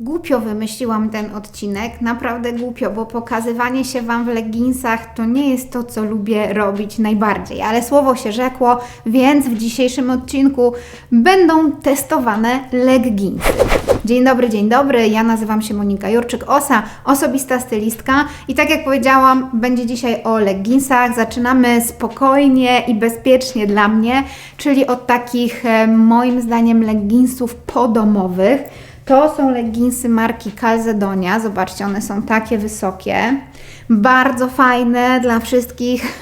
Głupio wymyśliłam ten odcinek, naprawdę głupio, bo pokazywanie się Wam w leginsach to nie jest to, co lubię robić najbardziej, ale słowo się rzekło, więc w dzisiejszym odcinku będą testowane leginsy. Dzień dobry, dzień dobry, ja nazywam się Monika Jurczyk-Osa, osobista stylistka i tak jak powiedziałam, będzie dzisiaj o leginsach. Zaczynamy spokojnie i bezpiecznie dla mnie, czyli od takich e, moim zdaniem leginsów podomowych. To są leginsy marki Calzedonia. Zobaczcie, one są takie wysokie. Bardzo fajne dla wszystkich,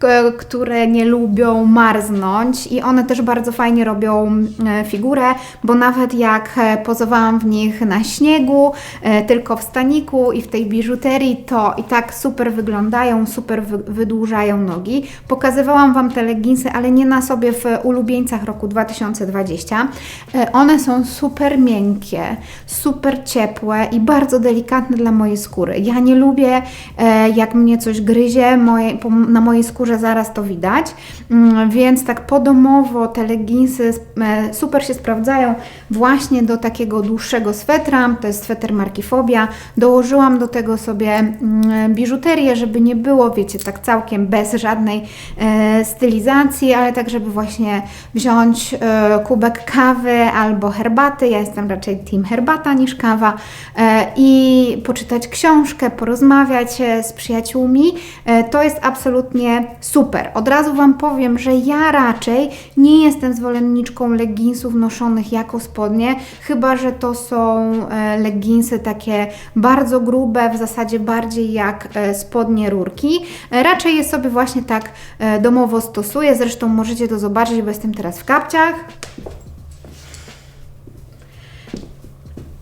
które nie lubią marznąć i one też bardzo fajnie robią e, figurę, bo nawet jak e, pozowałam w nich na śniegu, e, tylko w staniku i w tej biżuterii, to i tak super wyglądają, super wy- wydłużają nogi. Pokazywałam Wam te leginsy, ale nie na sobie w ulubieńcach roku 2020. E, One są super miękkie, super ciepłe i bardzo delikatne dla mojej skóry. Ja nie lubię, jak mnie coś gryzie, moje, na mojej skórze zaraz to widać, Mm, więc tak podomowo te leginsy e, super się sprawdzają właśnie do takiego dłuższego swetra, to jest sweter marki Fobia. Dołożyłam do tego sobie mm, biżuterię, żeby nie było, wiecie, tak całkiem bez żadnej e, stylizacji, ale tak, żeby właśnie wziąć e, kubek kawy albo herbaty, ja jestem raczej team herbata niż kawa i poczytać książkę, porozmawiać z przyjaciółmi, e, to jest absolutnie super. Od razu Wam powiem, że ja raczej nie jestem zwolenniczką leginsów noszonych jako spodnie, chyba że to są e, leginsy takie bardzo grube, w zasadzie bardziej jak e, spodnie rurki. Raczej je sobie właśnie tak domowo stosuję, zresztą możecie to zobaczyć, bo jestem teraz w kapciach.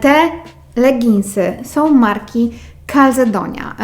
Te leginsy są marki Calzedonia.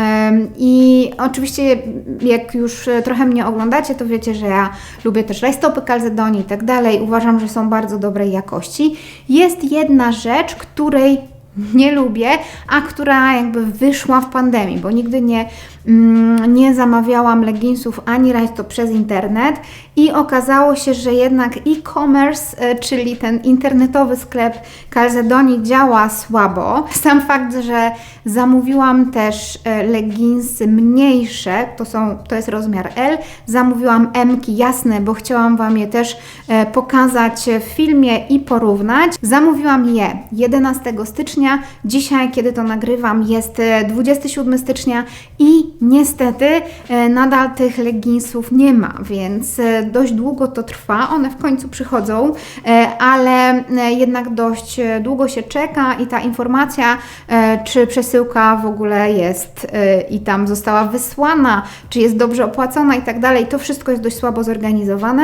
I oczywiście, jak już e, trochę mnie oglądacie, to wiecie, że ja lubię też rajstopy Calzedonii i tak dalej. Uważam, że są bardzo dobrej jakości. Jest jedna rzecz, której nie lubię, a która jakby wyszła w pandemii, bo nigdy nie, mm, nie zamawiałam leginsów ani rajstop przez internet i okazało się, że jednak e-commerce, e, czyli ten internetowy sklep Calzedonii działa słabo. Sam fakt, że zamówiłam też e, leginsy mniejsze, to, są, to jest rozmiar L, zamówiłam M-ki jasne, bo chciałam Wam je też e, pokazać w filmie i porównać. Zamówiłam je 11 stycznia, dzisiaj kiedy to nagrywam jest e, 27 stycznia i niestety e, nadal tych leginsów nie ma, więc e, dość długo to trwa, one w końcu przychodzą, e, ale e, jednak dość e, długo się czeka i ta informacja, e, czy przesyłka w ogóle jest e, i tam została wysłana, czy jest dobrze opłacona i tak dalej, to wszystko jest dość słabo zorganizowane,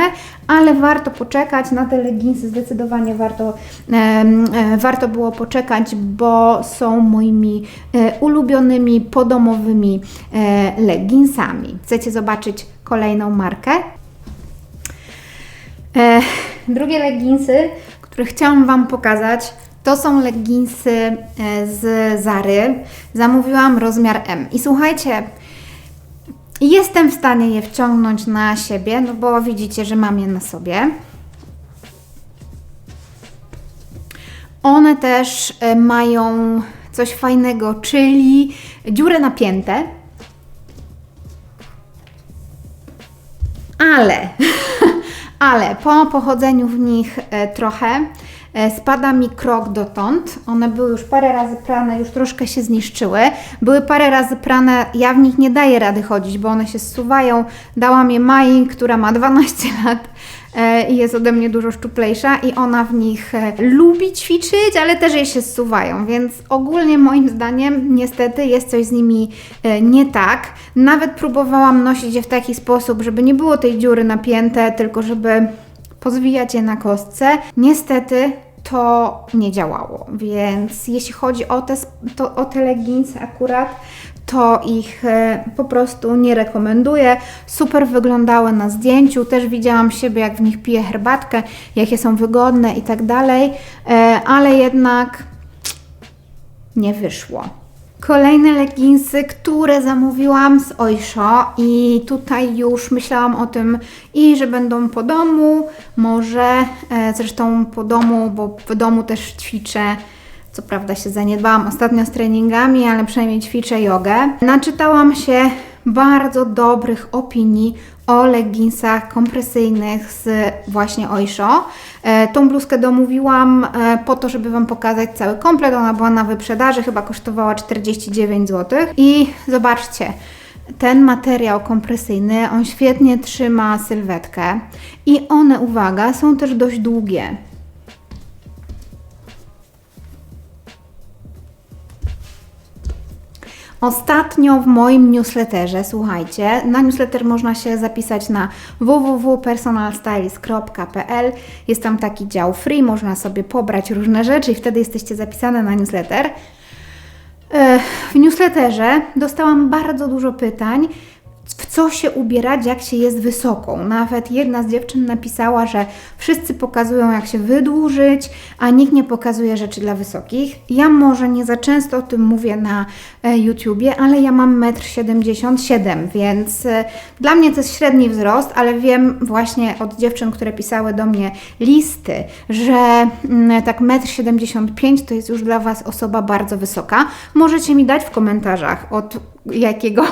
ale warto poczekać na te leginsy, zdecydowanie warto, e, warto było poczekać, bo są moimi e, ulubionymi podomowymi e, leginsami. Chcecie zobaczyć kolejną markę? Drugie leginsy, które chciałam Wam pokazać, to są leginsy z Zary. Zamówiłam rozmiar M. I słuchajcie, jestem w stanie je wciągnąć na siebie, no bo widzicie, że mam je na sobie. One też e, mają coś fajnego, czyli dziurę napięte. Ale, ale po pochodzeniu w nich e, trochę spada mi krok dotąd. One były już parę razy prane, już troszkę się zniszczyły. Były parę razy prane, ja w nich nie daję rady chodzić, bo one się zsuwają. Dałam je Mai, która ma 12 lat e, i jest ode mnie dużo szczuplejsza i ona w nich e, lubi ćwiczyć, ale też jej się zsuwają, więc ogólnie moim zdaniem niestety jest coś z nimi e, nie tak. Nawet próbowałam nosić je w taki sposób, żeby nie było tej dziury napięte, tylko żeby pozwijać je na kostce. Niestety to nie działało, więc jeśli chodzi o te, to, o te leginsy akurat, to ich e, po prostu nie rekomenduję. Super wyglądały na zdjęciu, też widziałam siebie, jak w nich piję herbatkę, jakie są wygodne i tak dalej, e, ale jednak nie wyszło. Kolejne leginsy, które zamówiłam z Oysho i tutaj już myślałam o tym i że będą po domu, może e, zresztą po domu, bo w domu też ćwiczę Co prawda się zaniedbałam ostatnio z treningami, ale przynajmniej ćwiczę jogę. Naczytałam się bardzo dobrych opinii o leginsach kompresyjnych z właśnie Oysho. E, tą bluzkę domówiłam e, po to, żeby Wam pokazać cały komplet. Ona była na wyprzedaży, chyba kosztowała 49 zł. I zobaczcie, ten materiał kompresyjny, on świetnie trzyma sylwetkę i one, uwaga, są też dość długie. Ostatnio w moim newsletterze, słuchajcie, na newsletter można się zapisać na www.personalstylist.pl. Jest tam taki dział free, można sobie pobrać różne rzeczy i wtedy jesteście zapisane na newsletter. E, w newsletterze dostałam bardzo dużo pytań, co się ubierać, jak się jest wysoką. Nawet jedna z dziewczyn napisała, że wszyscy pokazują, jak się wydłużyć, a nikt nie pokazuje rzeczy dla wysokich. Ja może nie za często o tym mówię na e, YouTubie, ale ja mam 1,77 m, więc e, dla mnie to jest średni wzrost, ale wiem właśnie od dziewczyn, które pisały do mnie listy, że mm, tak 1,75 m to jest już dla Was osoba bardzo wysoka. Możecie mi dać w komentarzach od jakiego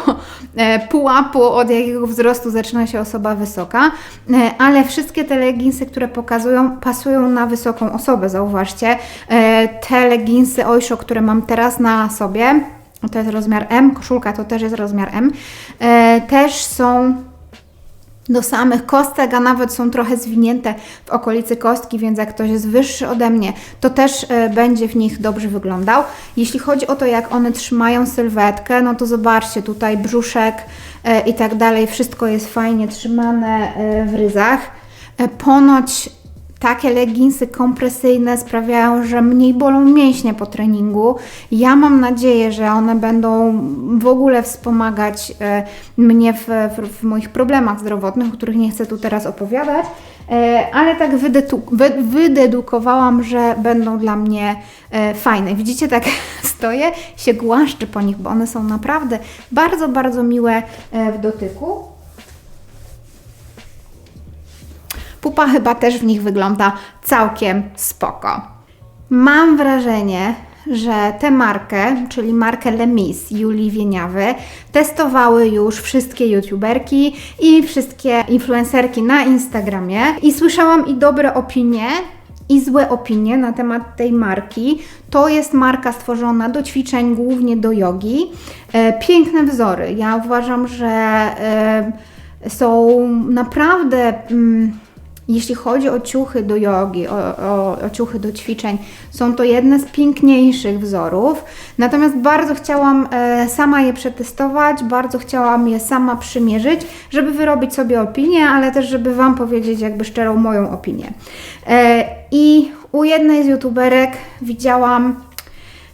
e, pułapu, od jakiego wzrostu zaczyna się osoba wysoka, e, ale wszystkie te leginsy, które pokazują, pasują na wysoką osobę, zauważcie. E, te leginsy Oysho, które mam teraz na sobie, to jest rozmiar M, koszulka to też jest rozmiar M, też są do samych kostek, a nawet są trochę zwinięte w okolicy kostki, więc jak ktoś jest wyższy ode mnie, to też e, będzie w nich dobrze wyglądał. Jeśli chodzi o to, jak one trzymają sylwetkę, no to zobaczcie, tutaj brzuszek e, i tak dalej, wszystko jest fajnie trzymane e, w ryzach. Ponoć takie leginsy kompresyjne sprawiają, że mniej bolą mięśnie po treningu. Ja mam nadzieję, że one będą w ogóle wspomagać e, mnie w, w, w moich problemach zdrowotnych, o których nie chcę tu teraz opowiadać, e, ale tak wydedukowałam, że będą dla mnie e, fajne. Widzicie, tak stoję, się głaszczę po nich, bo one są naprawdę bardzo, bardzo miłe w dotyku. Pupa chyba też w nich wygląda całkiem spoko. Mam wrażenie, że tę markę, czyli markę Lemis Julii Wieniawy, testowały już wszystkie youtuberki i wszystkie influencerki na Instagramie i słyszałam i dobre opinie, i złe opinie na temat tej marki. To jest marka stworzona do ćwiczeń, głównie do jogi. E, piękne wzory. Ja uważam, że e, są naprawdę. Jeśli chodzi o ciuchy do jogi, o, o, o, ciuchy do ćwiczeń, są to jedne z piękniejszych wzorów. Natomiast bardzo chciałam e, sama je przetestować, bardzo chciałam je sama przymierzyć, żeby wyrobić sobie opinię, ale też żeby Wam powiedzieć jakby szczerą moją opinię. E, I u jednej z youtuberek widziałam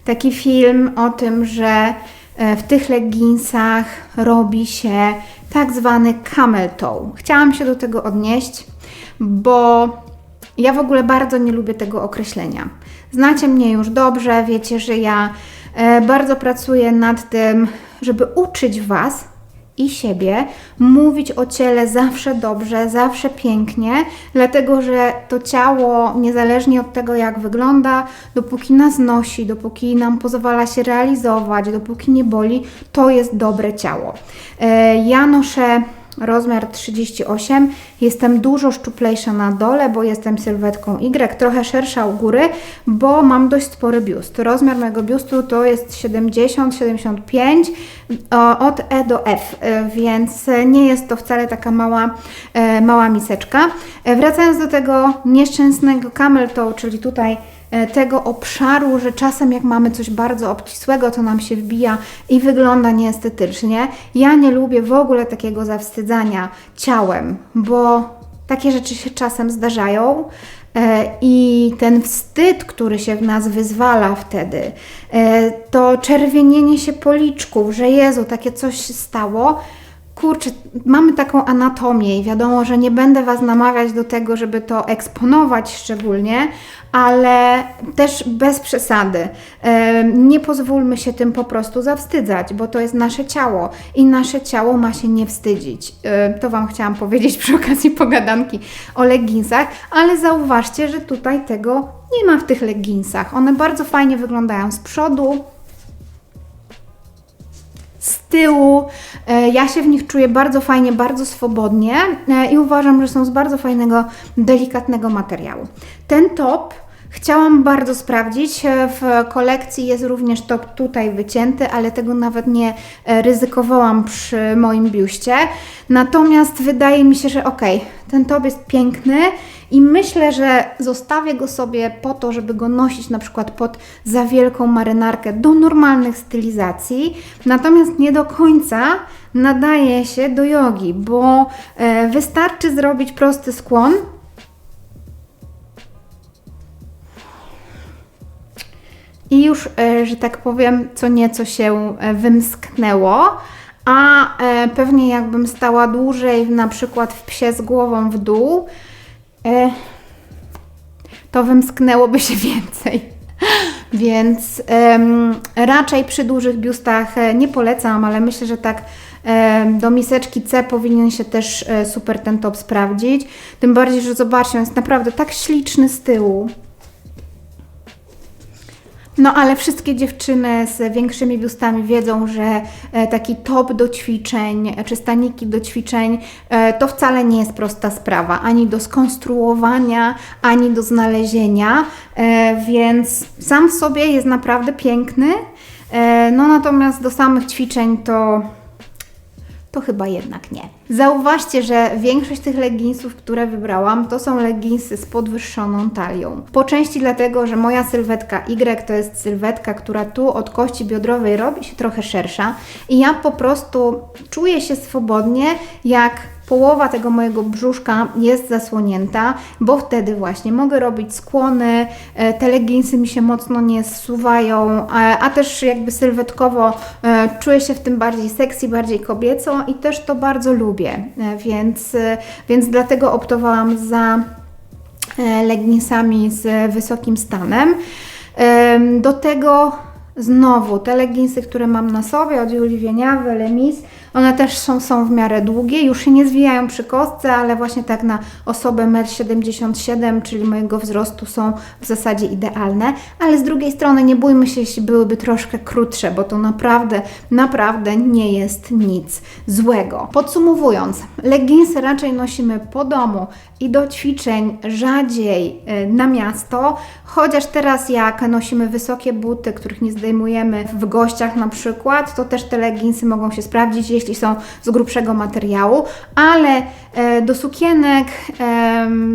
taki film o tym, że e, w tych leginsach robi się tak zwany camel toe. Chciałam się do tego odnieść bo ja w ogóle bardzo nie lubię tego określenia. Znacie mnie już dobrze, wiecie, że ja e, bardzo pracuję nad tym, żeby uczyć Was i siebie mówić o ciele zawsze dobrze, zawsze pięknie, dlatego że to ciało, niezależnie od tego, jak wygląda, dopóki nas nosi, dopóki nam pozwala się realizować, dopóki nie boli, to jest dobre ciało. E, ja noszę rozmiar 38. Jestem dużo szczuplejsza na dole, bo jestem sylwetką Y, trochę szersza u góry, bo mam dość spory biust. Rozmiar mojego biustu to jest 70-75 od E do F, e, więc nie jest to wcale taka mała, e, mała miseczka. E, wracając do tego nieszczęsnego camel toe, czyli tutaj tego obszaru, że czasem jak mamy coś bardzo obcisłego, to nam się wbija i wygląda nieestetycznie. Ja nie lubię w ogóle takiego zawstydzania ciałem, bo takie rzeczy się czasem zdarzają. E, I ten wstyd, który się w nas wyzwala wtedy, e, to czerwienienie się policzków, że Jezu, takie coś się stało, kurczę, mamy taką anatomię i wiadomo, że nie będę Was namawiać do tego, żeby to eksponować szczególnie, ale też bez przesady. Nie pozwólmy się tym po prostu zawstydzać, bo to jest nasze ciało i nasze ciało ma się nie wstydzić. To Wam chciałam powiedzieć przy okazji pogadanki o leginsach, ale zauważcie, że tutaj tego nie ma w tych leginsach. One bardzo fajnie wyglądają z przodu, tyłu. E, Ja się w nich czuję bardzo fajnie, bardzo swobodnie e, i uważam, że są z bardzo fajnego, delikatnego materiału. Ten top chciałam bardzo sprawdzić. E, W kolekcji jest również top tutaj wycięty, ale tego nawet nie ryzykowałam przy moim biuście. Natomiast wydaje mi się, że ok, ten top jest piękny i myślę, że zostawię go sobie po to, żeby go nosić na przykład pod za wielką marynarkę do normalnych stylizacji, natomiast nie do końca nadaje się do jogi, bo e, wystarczy zrobić prosty skłon. I już, e, że tak powiem, co nieco się e, wymsknęło, a pewnie jakbym stała dłużej, na przykład w psie z głową w dół, e, to wymsknęłoby się więcej. Więc raczej przy dużych biustach e, nie polecam, ale myślę, że tak do miseczki C powinien się też e, super ten top sprawdzić. Tym bardziej, że zobaczcie, on jest naprawdę tak śliczny z tyłu. No ale wszystkie dziewczyny z większymi biustami wiedzą, że e, taki top do ćwiczeń, e, czy staniki do ćwiczeń, e, to wcale nie jest prosta sprawa, ani do skonstruowania, ani do znalezienia, więc sam w sobie jest naprawdę piękny, no natomiast do samych ćwiczeń to to chyba jednak nie. Zauważcie, że większość tych leginsów, które wybrałam, to są leginsy z podwyższoną talią. Po części dlatego, że moja sylwetka Y to jest sylwetka, która tu od kości biodrowej robi się trochę szersza i ja po prostu czuję się swobodnie, jak połowa tego mojego brzuszka jest zasłonięta, bo wtedy właśnie mogę robić skłony, e, te leginsy mi się mocno nie zsuwają, a, a też jakby sylwetkowo e, czuję się w tym bardziej sexy, bardziej kobieco i też to bardzo lubię, E, więc, e, więc dlatego optowałam za e, leginsami z wysokim stanem. Em, Do tego znowu te leginsy, które mam na sobie od Julii Wieniawy, Lemis, one też są, są w miarę długie, już się nie zwijają przy kostce, ale właśnie tak na osobę 1,77 m, czyli mojego wzrostu są w zasadzie idealne, ale z drugiej strony nie bójmy się, jeśli byłyby troszkę krótsze, bo to naprawdę, naprawdę nie jest nic złego. Podsumowując, leginsy raczej nosimy po domu i do ćwiczeń rzadziej e, na miasto, chociaż teraz jak nosimy wysokie buty, których nie zdejmujemy w gościach na przykład, to też te leginsy mogą się sprawdzić, jeśli są z grubszego materiału, ale e, do sukienek,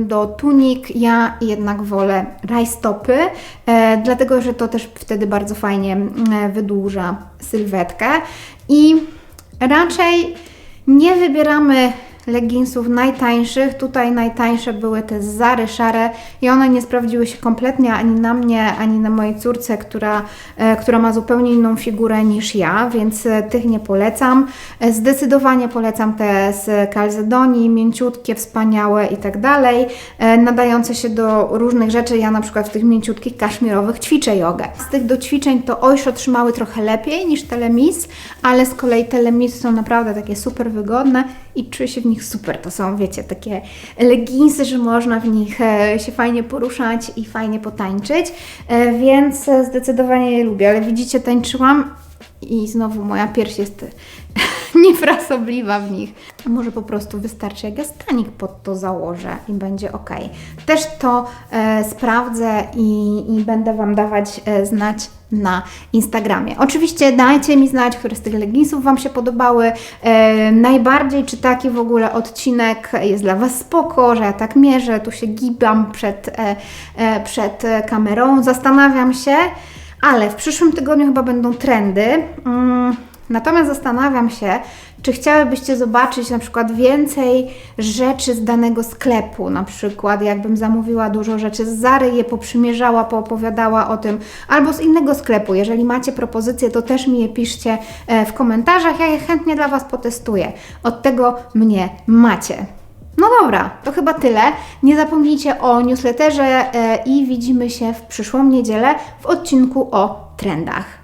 do tunik ja jednak wolę rajstopy, e, dlatego że to też wtedy bardzo fajnie wydłuża sylwetkę. I raczej nie wybieramy leginsów najtańszych. Tutaj najtańsze były te Zary szare i one nie sprawdziły się kompletnie ani na mnie, ani na mojej córce, która, e, która ma zupełnie inną figurę niż ja, więc e, tych nie polecam. E, Zdecydowanie polecam te z kalzedonii, mięciutkie, wspaniałe i tak dalej, nadające się do różnych rzeczy. Ja na przykład w tych mięciutkich kaszmirowych ćwiczę jogę. Z tych do ćwiczeń to Oysho trzymały trochę lepiej niż Telemis, ale z kolei Telemis są naprawdę takie super wygodne i czuję się w nich super. To są, wiecie, takie leginsy, że można w nich e, się fajnie poruszać i fajnie potańczyć, e, więc e, zdecydowanie je lubię. Ale widzicie, tańczyłam i znowu moja pierś jest niefrasobliwa w nich. Może po prostu wystarczy, jak ja stanik pod to założę i będzie ok. Też to e, sprawdzę i, i będę Wam dawać e, znać na Instagramie. Oczywiście dajcie mi znać, które z tych leginsów Wam się podobały e, najbardziej, czy taki w ogóle odcinek jest dla Was spoko, że ja tak mierzę, tu się gibam przed, e, e, przed kamerą, zastanawiam się, ale w przyszłym tygodniu chyba będą trendy. Mm, Natomiast zastanawiam się, czy chciałybyście zobaczyć na przykład więcej rzeczy z danego sklepu, na przykład jakbym zamówiła dużo rzeczy z Zary, je poprzymierzała, poopowiadała o tym, albo z innego sklepu. Jeżeli macie propozycje, to też mi je piszcie e, w komentarzach, ja je chętnie dla Was potestuję. Od tego mnie macie. No dobra, to chyba tyle. Nie zapomnijcie o newsletterze e, i widzimy się w przyszłą niedzielę w odcinku o trendach.